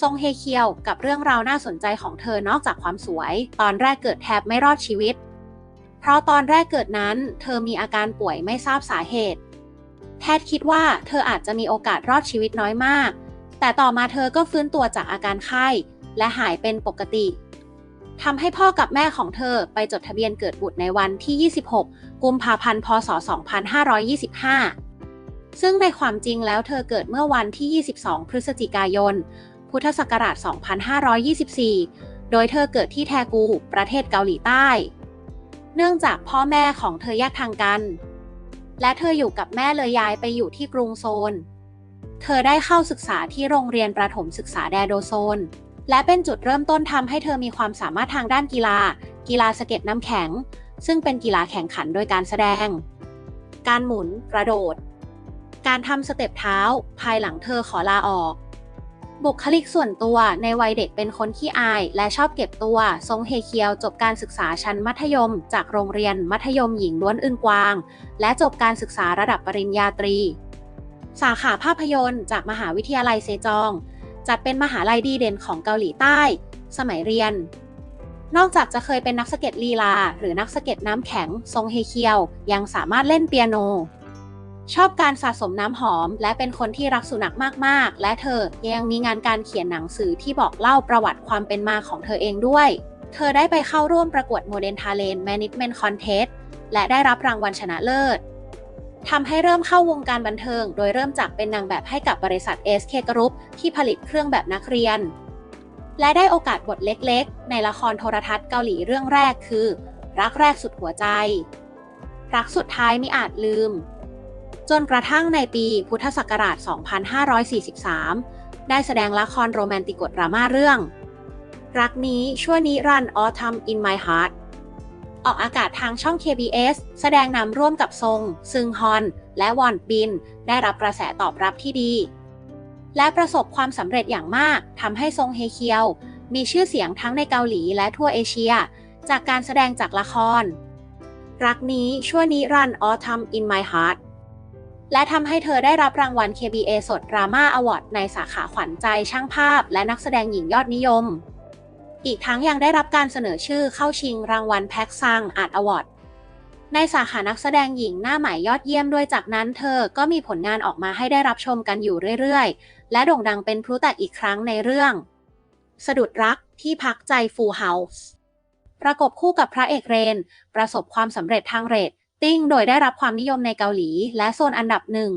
ซงเฮเคียวกับเรื่องราวน่าสนใจของเธอนอกจากความสวย ตอนแรกเกิดแทบไม่รอดชีวิต เพราะตอนแรกเกิดนั้นเธอมีอาการป่วยไม่ทราบสาเหตุ แพทย์คิดว่าเธออาจจะมีโอกาสรอดชีวิตน้อยมาก แต่ต่อมาเธอก็ฟื้นตัวจากอาการไข้และหายเป็นปกติทำให้พ่อกับแม่ของเธอไปจดทะเบียนเกิดบุตรในวันที่ 26 กุมภาพันธ์ พศ 2525 ซึ่งในความจริงแล้วเธอเกิดเมื่อวันที่ 22 พฤศจิกายน พุทธศักราช 2524 โดยเธอเกิดที่แทกู ประเทศเกาหลีใต้ เนื่องจากพ่อแม่ของเธอแยกทางกัน และเธออยู่กับแม่เลยย้ายไปอยู่ที่กรุงโซลเธอได้เข้าศึกษาที่โรงเรียนประถมศึกษาแดโดโซน และเป็นจุดเริ่มต้นทำให้เธอมีความสามารถทางด้านกีฬา กีฬาสเก็ตน้ำแข็ง ซึ่งเป็นกีฬาแข่งขันโดยการแสดง การหมุน กระโดดการทำสเต็ปเท้า ภายหลังเธอขอลาออก บุคลิกส่วนตัวในวัยเด็กเป็นคนขี้อาย และชอบเก็บตัว ทรงเฮเคียวจบการศึกษาชั้นมัธยม จากโรงเรียนมัธยมหญิงล้วนอึนกวาง และจบการศึกษาระดับปริญญาตรี สาขาภาพยนตร์ จากมหาวิทยาลัยเซจอง จัดเป็นมหาลัยดีเด่นของเกาหลีใต้ สมัยเรียน นอกจากจะเคยเป็นนักสเก็ตลีลา หรือนักสเก็ตน้ำแข็ง ทรงเฮเคียว ยังสามารถเล่นเปียโน ชอบการสะสมน้ำหอม และเป็นคนที่รักสุนัขมาก ๆ และเธอยังมีงานการเขียนหนังสือที่บอกเล่าประวัติความเป็นมาของเธอเองด้วย เธอได้ไปเข้าร่วมประกวดโมเด r n ทาเลน Management Contest และได้รับรางวัลชนะเลิศทำให้เริ่มเข้าวงการบันเทิง โดยเริ่มจากเป็นนางแบบให้กับบริษัท SK Group ที่ผลิตเครื่องแบบนักเรียน และได้โอกาสบทเล็กๆ ในละครโทรทัศน์เกาหลีเรื่องแรกคือ รักแรกสุดหัวใจ รักสุดท้ายมิอาจลืม จนกระทั่งในปีพุทธศักราช 2543 ได้แสดงละครโรแมนติกดราม่าเรื่อง รักนี้ชั่วนิรันดร์ Autumn in My Heart ออกอากาศทางช่อง KBS แสดงนำร่วมกับซง ซึงฮอน และวอนบิน ได้รับกระแสตอบรับที่ดี และประสบความสำเร็จอย่างมากทำให้ซงเฮเคียว มีชื่อเสียงทั้งในเกาหลีและทั่วเอเชีย จากการแสดงจากละคร รักนี้ชั่วนิรันดร์ Autumn in My Heart และทำให้เธอได้รับรางวัล KBA สดดราม่าอวอร์ดในสาขาขวัญใจช่างภาพ และนักแสดงหญิงยอดนิยม อีกทั้งยังได้รับการเสนอชื่อเข้าชิงรางวัลแพ็กซังอาร์ตอวอร์ดในสาขานักแสดงหญิงหน้าใหม่ยอดเยี่ยมด้วยจากนั้นเธอก็มีผลงานออกมาให้ได้รับชมกันอยู่เรื่อยๆ และโด่งดังเป็นพลุแตกอีกครั้งในเรื่อง สะดุดรักที่พักใจฟูลเฮาส์ประกบคู่กับพระเอกเรน ประสบความสำเร็จทางเรต ติ้งโดยได้รับความนิยมในเกาหลี และโซนอันดับหนึ่ง